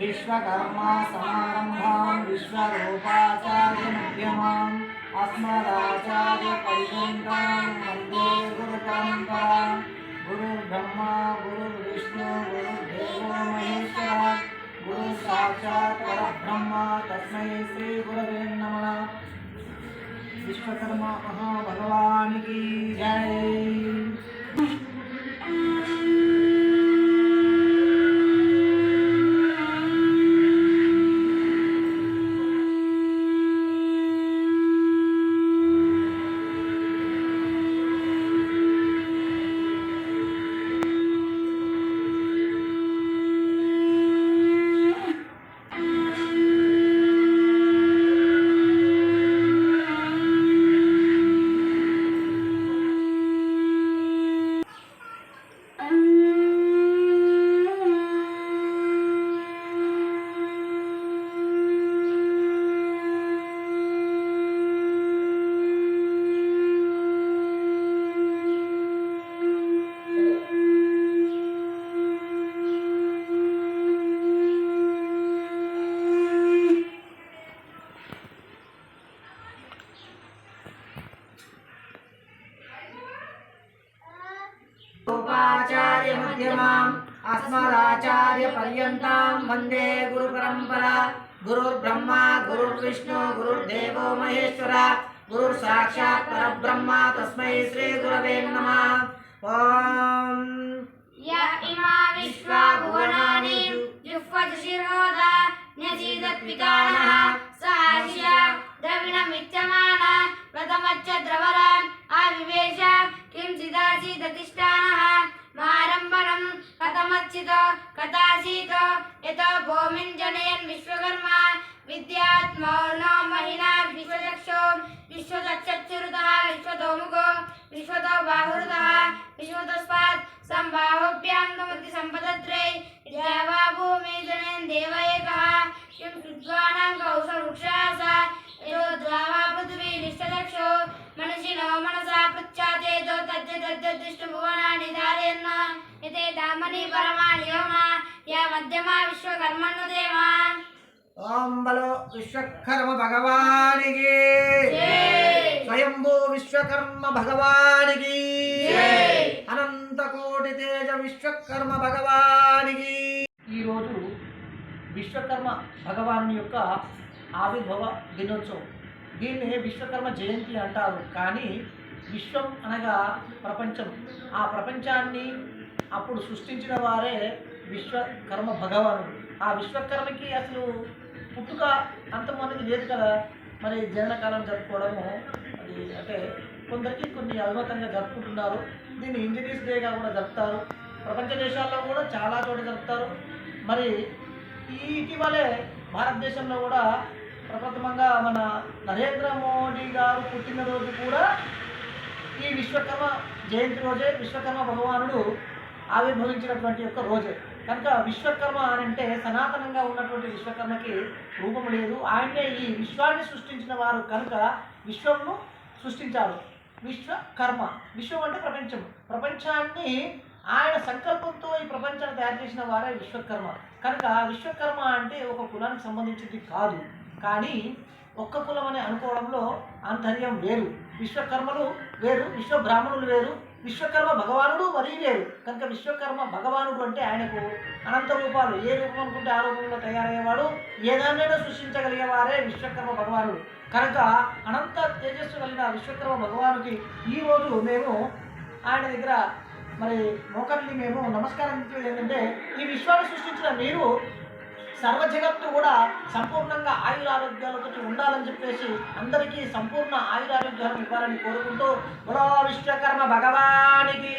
विश्वकर्मा समारम्भां विश्वरूपाचार्यमध्यमाम् अस्मदाचार्यपर्यन्तां वंदे गुरुपरम्परां गुरुर्ब्रह्मा, गुरुर्विष्णु गुरुर्देवो महेश्वरः गुरुसाक्षात् परब्रह्म, तस्मै श्रीगुरवे नमः। विश्वकर्मा महाभगवान् की जय। मध्यमाम् अस्मदाचार्यपर्यन्ताम् वंदे गुरुपरम्परा। गुरुर्ब्रह्मा, गुरुर्विष्णु, गुरुर्देवो महेश्वर। गुरुर्साक्षात् परब्रह्मा तस्मै श्रीगुरवे नमः। ॐ। य इमा विश्वा भुवनानि प्रथमच्च द्रवरान् आविवेश किञ्चिदासीदतिष्ठानः। कदाचित् कदासीत् यत् भूमिं जनयन् विश्वकर्मा महिना विश्वचक्षो विश्वतोमुखो विश्वतो बाहुरुतः विश्वतस्मात् सम्बाहुभ्यां सम्पदत्रै देवा भूमि जनयन् देव एकः, किं कृत्वानां यो पृथिवी मनसि नो मनसि యతే దామని పరమాణి యోమ యా మధ్యమా విశ్వకర్మణు దేవా? ఓం బలో విశ్వకర్మ భగవానికి. స్వయంభూ విశ్వకర్మ భగవానికి. జై. అనంత కోటి తేజ విశ్వకర్మ భగవానికి. ఈరోజు విశ్వకర్మ భగవాను యొక్క ఆవిర్భవ దినోత్సవం. దీన్ని విశ్వకర్మ జయంతి అంటారు. కానీ విశ్వం అనగా ప్రపంచం. ఆ ప్రపంచాన్ని అప్పుడు సృష్టించిన వారే విశ్వకర్మ భగవానుడు. ఆ విశ్వకర్మకి అసలు పుట్టుక అంతం అనేది లేదు కదా. మరి జననకాలం జరుపుకోవడము అది అంటే కొందరికి కొన్ని అద్భుతంగా జరుపుకుంటున్నారు. దీన్ని ఇంజనీర్స్ డేగా కూడా జరుపుతారు. ప్రపంచ దేశాల్లో కూడా చాలా చోట్ల జరుపుతారు. మరి ఈ ఇటీవలే భారతదేశంలో కూడా ప్రప్రథమంగా మన నరేంద్ర మోడీ గారు పుట్టినరోజు కూడా ఈ విశ్వకర్మ జయంతి రోజే విశ్వకర్మ భగవానుడు ఆవిర్భవించినటువంటి యొక్క రోజే. కనుక విశ్వకర్మ అని అంటే సనాతనంగా ఉన్నటువంటి విశ్వకర్మకి రూపం లేదు. ఆయనే ఈ విశ్వాన్ని సృష్టించిన వారు కనుక విశ్వమును సృష్టించారు. విశ్వకర్మ. విశ్వం అంటే ప్రపంచం. ప్రపంచాన్ని ఆయన సంకల్పంతో ఈ ప్రపంచాన్ని తయారు చేసిన వారే విశ్వకర్మ. కనుక విశ్వకర్మ అంటే ఒక కులానికి సంబంధించింది కాదు. కానీ ఒక్క కులం అని అనుకోవడంలో ఆంతర్యం వేరు. విశ్వకర్మలు వేరు విశ్వబ్రాహ్మణులు వేరు విశ్వకర్మ భగవానుడు మరీ లేరు కనుక విశ్వకర్మ భగవానుడు అంటే ఆయనకు అనంత రూపాలు. ఏ రూపం అనుకుంటే ఆ రూపంలో తయారయ్యేవాడు? ఏదాన్నైనా సృష్టించగలిగేవారే విశ్వకర్మ భగవానుడు. కనుక అనంత తేజస్సు కలిగిన విశ్వకర్మ భగవానుకి ఈ రోజు మేము ఆయన దగ్గర మరి మోకర్ని మేము నమస్కారం ఏంటంటే ఈ విశ్వాన్ని సృష్టించిన మీరు సర్వ జగత్తు కూడా సంపూర్ణంగా ఆయురారోగ్యాలతో ఉండాలని చెప్పేసి అందరికీ సంపూర్ణ ఆయురారోగ్యాలను ఇవ్వాలని కోరుకుంటూ బులో విశ్వకర్మ భగవానికి